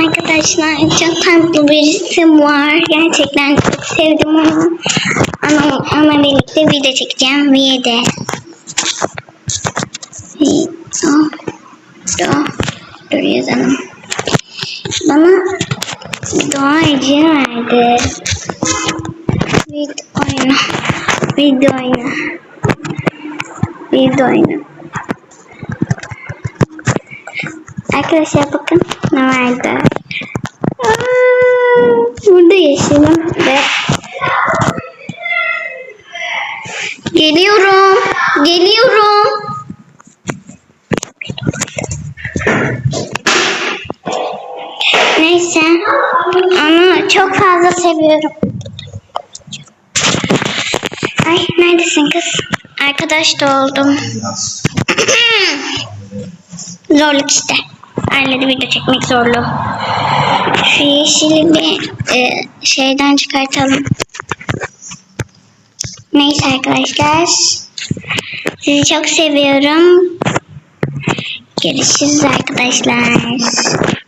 Arkadaşlar çok tatlı bir isim var. Gerçekten çok sevdim onu. Ama onunla birlikte video çekeceğim. Viyede. Video. Dur. Dur yazalım. Bana dua hediye verdi. Video oyunu. Video oyunu. Video oyunu. Arkadaşlar bakın ne vardı. Aa, burada yeşilim ve geliyorum. Geliyorum. Neyse. Onu çok fazla seviyorum. Ay neredesin kız? Arkadaş da oldum. Zorluk işte. Ailede video çekmek zorlu. Şu yeşili bir e, şeyden çıkartalım. Neyse arkadaşlar. Sizi çok seviyorum. Görüşürüz arkadaşlar.